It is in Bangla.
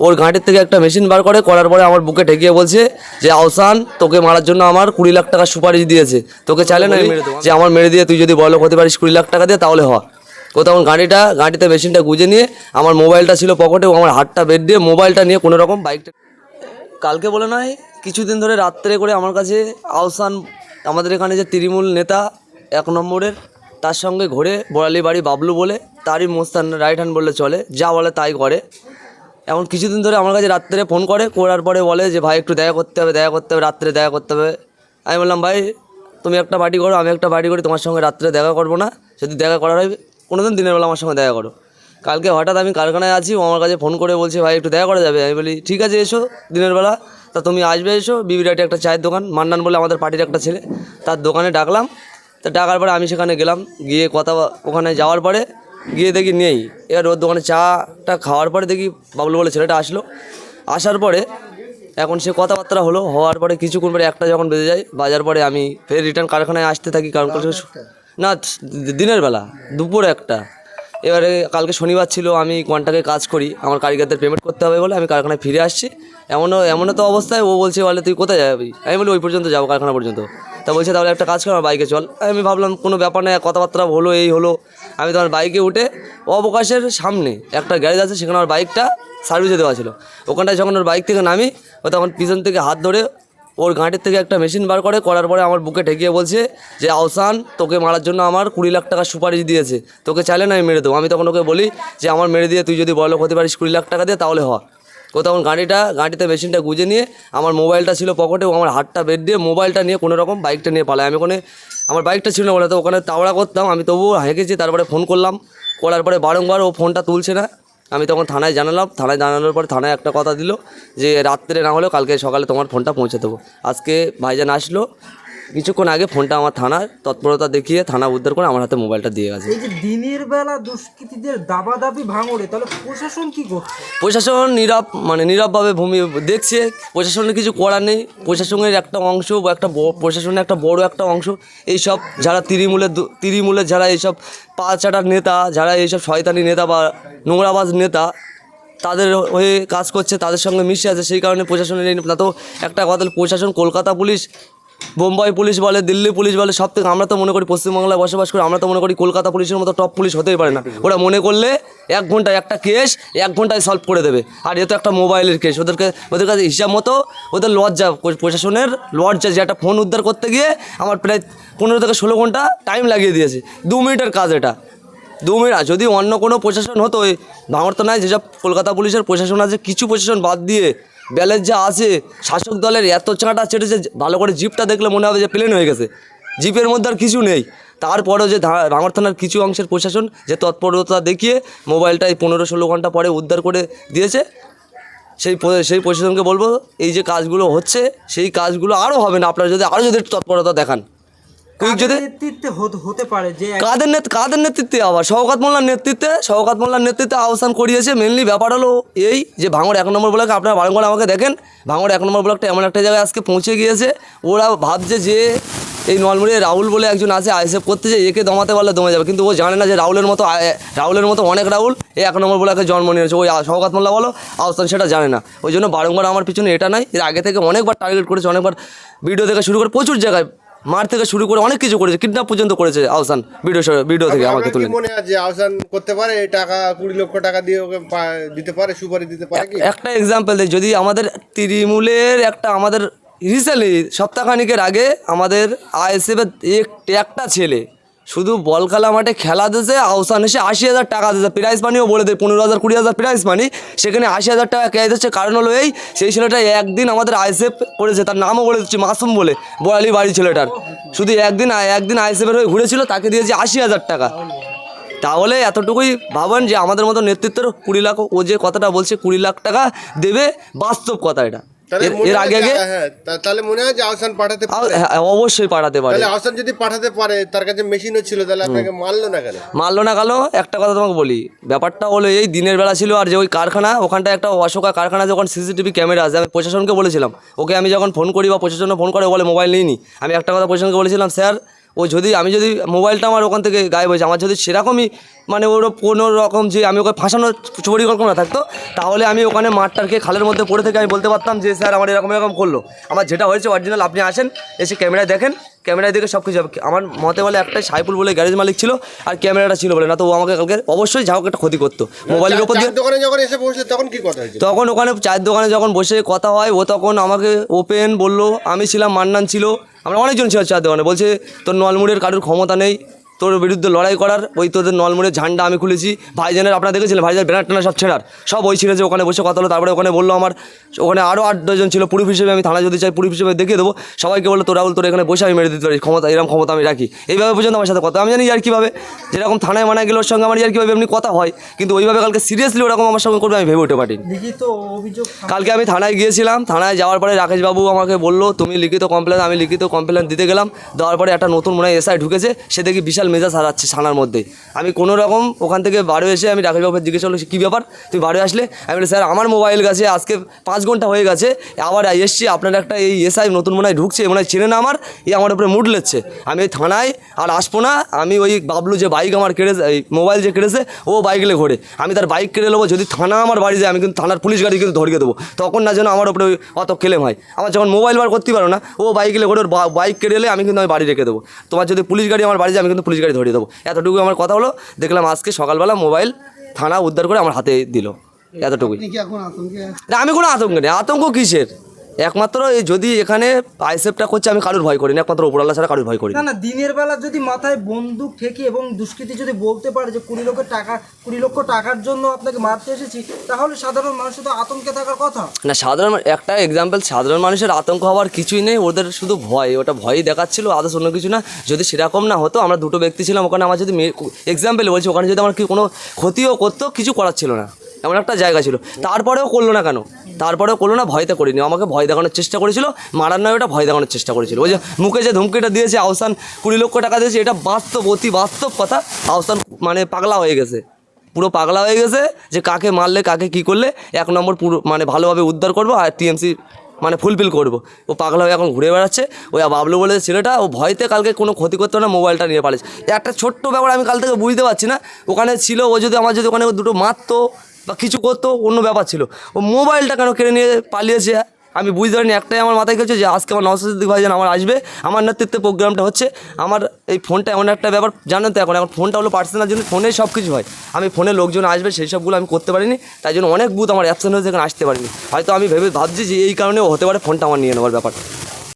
ওর ঘাঁটির থেকে একটা মেশিন বার করে করার পরে আমার বুকে ঠেকিয়ে বলছে যে আওসান তোকে মারার জন্য আমার কুড়ি লাখ টাকা সুপারিশ দিয়েছে। তোকে চাইলে না যে আমার মেরে দিয়ে তুই যদি বড় হতে পারিস কুড়ি লাখ টাকা দিয়ে তাহলে হ। ও তখন গাড়িটা গাড়িতে মেশিনটা গুঁজে নিয়ে আমার মোবাইলটা ছিল পকেটে ও আমার হাতটা বের দিয়ে মোবাইলটা নিয়ে কোনো রকম বাইকটা কালকে বলে নয় কিছুদিন ধরে রাত্রে করে আমার কাছে আওসান আমাদের এখানে যে তৃণমূল নেতা এক নম্বরের তার সঙ্গে ঘুরে বড়ালি বাড়ি বাবলু বলে তারই মোস্তান রাইট হ্যান্ড বললে চলে যা বলে তাই করে। এখন কিছুদিন ধরে আমার কাছে রাত্রে ফোন করে, করার পরে বলে যে, ভাই, একটু দেখা করতে হবে, দেখা করতে হবে, রাত্রে দেখা করতে হবে। আমি বললাম, ভাই, তুমি একটা পার্টি করো, আমি একটা পার্টি করি, তোমার সঙ্গে রাত্রে দেখা করব না যদি দেখা করার হয় কোনো দিন দিনের বেলা আমার সঙ্গে দেখা করো। কালকে হঠাৎ আমি কারখানায় আছি, ও আমার কাছে ফোন করে বলছে, ভাই, একটু দেখা করা যাবে? আমি বলি, ঠিক আছে, এসো দিনের বেলা, তা তুমি আসবে, এসো, বিবিরাটি একটা চায়ের দোকান, মান্নান বলে আমাদের পার্টির একটা ছেলে, তার দোকানে ডাকলাম, তা ডাকার পরে আমি সেখানে গেলাম, গিয়ে কথা, ওখানে যাওয়ার পরে গিয়ে দেখি নেই। এবার ওর দোকানে চাটা খাওয়ার পরে দেখি বাবলু বলে ছেলেটা আসলো। আসার পরে এখন সে কথাবার্তা হলো হওয়ার পরে কিছুক্ষণ পরে একটা যখন বেজে যায় বাজার পরে আমি ফের রিটার্ন কারখানায় আসতে থাকি কারণ কালকে না দিনের বেলা দুপুর একটা। এবারে কালকে শনিবার ছিল আমি কোয়ান্টাকে কাজ করি আমার কারিগরদের পেমেন্ট করতে হবে বলে আমি কারখানায় ফিরে আসছি। এমনও এমনও তো অবস্থায় ও বলছে বলে তুই কোথায় যাবি? আমি বলি ওই পর্যন্ত যাব কারখানা পর্যন্ত। তা বলছে, তাহলে একটা কাজ কর, আমার বাইকে চল। আমি ভাবলাম, কোনো ব্যাপার নয় কথাবার্তা হলো, এই হলো। আমি তোমার বাইকে উঠে অবকাশের সামনে একটা গ্যারেজ আছে, সেখানে আমার বাইকটা সার্ভিসে দেওয়া ছিল। ওখানটায় যখন ওর বাইক থেকে নামি, ও তখন পিছন থেকে হাত ধরে ওর ঘাঁটির থেকে একটা মেশিন বার করে, করার পরে আমার বুকে ঠেকিয়ে বলছে যে আওসান তোকে মারার জন্য আমার কুড়ি লাখ টাকা সুপারিশ দিয়েছে। তোকে চাইলে না আমি মেরে দেবো? আমি তখন ওকে বলি যে, আমার মেরে দিয়ে তুই যদি বড় হতে পারিস কুড়ি লাখ টাকা দিয়ে, তাহলে হ। ও তখন গাড়িটা, গাড়িতে মেশিনটা গুঁজে নিয়ে আমার মোবাইলটা ছিল পকেটে ও আমার হাতটা বের দিয়ে মোবাইলটা নিয়ে কোনো রকম বাইকটা নিয়ে পালায়। আমি ওখানে, আমার বাইকটা ছিল না বলে তো ওখানে তাওড়া করতাম। আমি তবুও হেঁকেছি তারপরে ফোন করলাম। করার পরে বারংবার ও ফোনটা তুলছে না। আমি তখন থানায় জানালাম। থানায় জানানোর পরে থানায় একটা কথা দিল যে, রাত্রে না হলেও কালকে সকালে তোমার ফোনটা পৌঁছে দেবো। আজকে ভাইজান আসলো কিছুক্ষণ আগে ফোনটা আমার থানার তৎপরতা দেখিয়ে থানা উদ্ধার করে আমার হাতে মোবাইলটা দিয়ে গেছে। এই যে দিনের বেলা দুষ্কৃতীদের দাবাদাবি ভাঙড়ে তাহলে প্রশাসন কি করছে? প্রশাসন নীরব মানে নীরবভাবে ভূমি দেখছে। প্রশাসনের কিছু করার নেই। প্রশাসনের একটা অংশ বা একটা প্রশাসনের একটা বড় একটা অংশ। এইসব যারা তৃণমূলের দু- তৃণমূলের যারা এইসব পাঁচাটার নেতা যারা এইসব শয়তানি নেতা বা নোংরাবাজ নেতা তাদের হয়ে কাজ করছে তাদের সঙ্গে মিশে আছে। সেই কারণে প্রশাসনের না তো একটা কথা প্রশাসন কলকাতা পুলিশ বোম্বাই পুলিশ বলে, দিল্লি পুলিশ বলে, সব থেকে আমরা তো মনে করি পশ্চিমবাংলায় বসবাস করি, আমরা তো মনে করি কলকাতা পুলিশের মতো টপ পুলিশ হতেই পারে না। ওরা মনে করলে এক ঘন্টায় একটা কেস এক ঘন্টায় সলভ করে দেবে। আর এ তো একটা মোবাইলের কেস ওদেরকে, ওদের কাছে হিসাব মতো ওদের লজ্জা প্রশাসনের লজ্জা যে একটা ফোন উদ্ধার করতে গিয়ে আমার প্রায় পনেরো থেকে ষোলো ঘণ্টা টাইম লাগিয়ে দিয়েছে। দু মিনিটের কাজ এটা। দু মিনিট যদি অন্য কোনো প্রশাসন হতো ভাঙর তো নাই যেসব কলকাতা পুলিশের প্রশাসন আছে, কিছু প্রশাসন বাদ দিয়ে ব্যালেন্স যা আছে, শাসক দলের এত চাঁটা চেটেছে, ভালো করে জিপটা দেখলে মনে হবে যে প্লেন হয়ে গেছে। জিপের মধ্যে আর কিছু নেই। তারপরেও যে ভাঙর থানার কিছু অংশের প্রশাসন যে তৎপরতা দেখিয়ে মোবাইলটা এই পনেরো ষোলো ঘণ্টা পরে উদ্ধার করে দিয়েছে, সেই সেই প্রশাসনকে বলব, এই যে কাজগুলো হচ্ছে, সেই কাজগুলো আরও হবে না। আপনারা যদি আরও যদি তৎপরতা দেখান। যদি নেতৃত্বে হতে- পারে যে কাদের কাদের নেতৃত্বে আবার? শওকাত মোল্লার নেতৃত্বে শওকাত মোল্লার নেতৃত্বে আহ্বান করিয়েছে। মেনলি ব্যাপার হলো এই যে ভাঙড় এক নম্বর ব্লক আপনারা বারংবার আমাকে দেখেন ভাঙড় এক নম্বর ব্লকটা এমন একটা জায়গায় আজকে পৌঁছে গিয়েছে। ওরা ভাবছে যে এই নলমুড়ি রাহুল বলে একজন আছে আইএসএফ করতে যে একে দমাতে পারলে দমে যাবে। কিন্তু ও জানে না যে রাহুলের মতো রাহুলের মতো অনেক রাহুল এই এক নম্বর ব্লকে জন্ম নিয়েছে। ওই শওকাত মোল্লা বলো আহ্বান সেটা জানে না। ওই জন্য বারংবার আমার পিছনে এটা নাই। এর আগে থেকে অনেকবার টার্গেট করেছে অনেকবার ভিডিও থেকে শুরু করে প্রচুর জায়গায় মার থেকে শুরু করে অনেক কিছু করেছে কিডন্যাপ পর্যন্ত করেছে আহসান ভিডিও ভিডিও থেকে আমাকে তুলে। মনে আছে আহসান করতে পারে? এই টাকা কুড়ি লক্ষ টাকা দিয়ে ওকে দিতে পারে সুপারি দিতে পারে কি? একটা এক্সাম্পল দিই যদি আমাদের তৃণমূলের একটা আমাদের রিসেন্টলি সপ্তাহখানিকের আগে আমাদের আইএসএফের একটা ছেলে শুধু বল খেলা মাঠে খেলা দিয়েছে আহসান এসে আশি হাজার টাকা দিয়েছে। প্রাইজ মানিও বলে দেয়, পনেরো হাজার, কুড়ি হাজার প্রাইজ মানি সেখানে আশি হাজার টাকা কে দিচ্ছে। কারণ হলো এই, সেই ছেলেটা একদিন আমাদের আইএসএফ করেছে, তার নামও বলে দিচ্ছি, মাসুম বলে, বয়ালি বাড়ি ছেলেটার। শুধু একদিন একদিন আইএসএফের হয়ে ঘুরেছিল, তাকে দিয়েছে আশি হাজার টাকা। তাহলে এতটুকুই ভাবেন যে আমাদের মতো নেতৃত্বের কুড়ি লাখ, ও যে কথাটা বলছে, কুড়ি লাখ টাকা দেবে, বাস্তব কথা এটা। এর- হয় আগে আগে? হ্যাঁ তা- তাহলে মনে হয় যে আহসান পাঠাতে পারে। হ্যাঁ, অবশ্যই পাঠাতে পারে। তাহলে আহসান যদি পাঠাতে পারে তার কাছে মেশিনও ছিল তাহলে আপনাকে মারলো না কেন? মারলো না কেন? একটা কথা তোমাকে বলি ব্যাপারটা হলো এই দিনের বেলা ছিল আর যে ওই কারখানা ওখানটা একটা অশোকা কারখানা যখন সিসিটিভি ক্যামেরা আছে আমি প্রশাসনকে বলেছিলাম। ওকে আমি যখন ফোন করি বা প্রশাসনে ফোন করে বলে মোবাইল নিইনি। আমি একটা কথা প্রশাসনকে বলেছিলাম স্যার ও যদি, আমি যদি মোবাইলটা আমার ওখান থেকে গায়েব হয়েছে আমার যদি সেরকমই মানে ওর কোনো রকম যে আমি ওকে ফাঁসানোর পরিকল্পনা থাকতো, তাহলে আমি ওখানে মাঠটাকে খালের মধ্যে পড়ে থেকে আমি বলতে পারতাম যে, স্যার, আমার এরকম এরকম করল। আমার যেটা হয়েছে অরিজিনাল আপনি আসেন, এসে ক্যামেরায় দেখেন ক্যামেরায় দেখে সব কিছু হবে। আমার মতে বলে একটাই সাইফুল বলে গ্যারেজ মালিক ছিল আর ক্যামেরাটা ছিল বলে না তো ও আমাকে কালকে অবশ্যই যা একটা ক্ষতি করতো। মোবাইলের উপর দিয়ে দোকানে যখন এসে বসলে তখন কি কথা হয়েছে তখন ওখানে চায়ের দোকানে যখন বসে কথা হয় ও তখন আমাকে ওপেন বলল আমি ছিলাম মান্নান ছিল। আমরা অনেকজন ছিল চায়ের দোকানে বলছে তোর নলমুড়ের কারোর ক্ষমতা নেই তোর বিরুদ্ধে লড়াই করার ওই তোদের নলমুড়ের ঝান্ডা আমি খুলেছি। ভাইজানের আপনারা দেখেছিলেন ভাইজান ব্যানার টানা সব ছেড়ার। সব ওই ছিল যে ওখানে বসে কথা হলো তারপরে ওখানে বলল আমার ওখানে আরও আট দশজন ছিল পুরুষ হিসেবে আমি থানা যদি চাই পুরুষ হিসেবে দেখিয়ে দেবো। সবাইকে বলল তোরা বল তোর এখানে বসে আমি মেরে দিতে পারি ক্ষমতা এরকম ক্ষমতা আমি রাখি। এইভাবে পর্যন্ত আমার সাথে কথা আমি জানি আর কীভাবে যেরকম থানায় মানায় গেলে ওর সঙ্গে আমার আর কীভাবে এমনি কথা হয় কিন্তু ওইভাবে কালকে সিরিয়াসলি ওরকম আমার সঙ্গে করবে আমি ভেবে উঠে পারি কালকে আমি থানায় গিয়েছিলাম থানায় যাওয়ার পরে রাকেশবাবু আমাকে বলল তুমি লিখিত কমপ্লেন আমি লিখিত কমপ্লেন দিতে গেলাম। দেওয়ার পরে একটা নতুন মনে হয় এসআই ঢুকেছে সে দেখি বিশাল মেজাজ হারাচ্ছে থানার মধ্যে। আমি কোনো রকম ওখান থেকে বাড়ি এসে আমি রাকেশবাবুকে জিজ্ঞেস করল কী ব্যাপার? তুমি বাড়ি আসলে? আমি বলি স্যার, আমার মোবাইল গেছে, আজকে পাঁচ ঘণ্টা হয়ে গেছে, আবার এসছি, আপনার একটা এই এসআই নতুন মনে হয় ঢুকছে, মনে হয় চেনে না আমার, এই আমার উপরে মুড লেচ্ছে আমি এই থানায় আর আসব না, আমি ওই বাবলু যে বাইক আমার কেড়েছে, এই মোবাইল যে কেড়েছে, ও বাইক নিয়ে ঘোরে। আমি তার বাইক কেড়ে নেব, যদি থানা আমার বাড়ি যায়, আমি কিন্তু থানার পুলিশ গাড়ি কিন্তু ধরিয়ে দেবো। তখন না যেন আমার উপরে অত ক্লেম হয়। আমার যখন মোবাইল বার করতে পারো না, ও বাইক নিয়ে ঘোরে, ওর বাইক কেড়ে এলে আমি কিন্তু আমি বাড়ি রেখে দেবো। তোমার যদি পুলিশ গাড়ি আমার বাড়ি যায়, আমি কিন্তু পুলিশ গাড়ি ধরিয়ে দেবো। এতটুকু আমার কথা হলো দেখলাম আজকে সকালবেলা মোবাইল থানা উদ্ধার করে আমার হাতে দিল। এতটুকুই। না আমি কোনো আতঙ্ক নেই। আতঙ্ক কিসের? একমাত্র এই যদি এখানে আইসেপটা করছে আমি কারোর ভয় করি না একমাত্র উপরাল্লা ছাড়া কারোর ভয় করি না না দিনের বেলা যদি মাথায় বন্দুক ঠেকি এবং দুষ্কৃতী যদি বলতে পারে যে কুড়ি লক্ষ টাকা কুড়ি লক্ষ টাকার জন্য আপনাকে মারতে এসেছি তাহলে সাধারণ মানুষের তো আতঙ্কে থাকার কথা। না সাধারণ একটা এক্সাম্পল সাধারণ মানুষের আতঙ্ক হওয়ার কিছুই নেই ওদের শুধু ভয় ওটা ভয়ই দেখাচ্ছিল আদার্স অন্য কিছু না। যদি সেরকম না হতো আমরা দুটো ব্যক্তি ছিলাম ওখানে আমার যদি এক্সাম্পল বলছি ওখানে যদি আমার কি কোনো ক্ষতিও করতো কিছু করার ছিল না। এমন একটা জায়গা ছিল। তারপরেও করল না কেন? তারপরেও করল না, ভয়তে করিনি। আমাকে ভয় দেখানোর চেষ্টা করেছিল, মারার নয়, ওটা ভয় দেখানোর চেষ্টা করেছিল। ওই যে মুখে যে ধমকিটা দিয়েছে, আহসান কুড়ি লক্ষ টাকা দিয়েছে, এটা বাস্তব, অতি বাস্তব কথা। আহসান মানে পাগলা হয়ে গেছে। পুরো পাগলা হয়ে গেছে যে কাকে মারলে, কাকে কি করলে, এক নম্বর পুরো মানে ভালোভাবে উদ্ধার করব আর টিএমসি মানে ফুলফিল করব। ও পাগলা হয়ে এখন ঘুরে বেড়াচ্ছে। ওই বাবলু বলে ছেলেটা, ও ভয়তে কালকে কোনো ক্ষতি করতো না, মোবাইলটা নিয়ে পালিয়েছে। একটা ছোট্ট ব্যাপার আমি কাল থেকে বুঝতে পারছি না। ওখানে ছিল, ও যদি আমার যদি ওখানে দুটো মারতো বা কিছু করতো, অন্য ব্যাপার ছিল। ও মোবাইলটা কেন কেড়ে নিয়ে পালিয়েছে? আমি বুঝতে পারিনি, একটাই আমার মাথায় গেছে যে আজকে আমার নওসাদ সিদ্দিক ভাইজান আমার আসবে। আমার নেতৃত্বে প্রোগ্রামটা হচ্ছে, আমার এই ফোনটা এমন একটা ব্যাপার, জানেন তো এখন এখন ফোনটা হলো পার্সোনাল জন্য ফোনে সব কিছু হয়। আমি ফোনে লোকজন আসবে, সেই সবগুলো আমি করতে পারিনি, তাই জন্য অনেক বুথ আমার অ্যাবসেন্ট হয়েছে, এখানে আসতে পারিনি। হয়তো আমি ভেবে ভাবছি যে এই কারণেও হতে পারে, ফোনটা আমার নিয়ে নেওয়ার ব্যাপার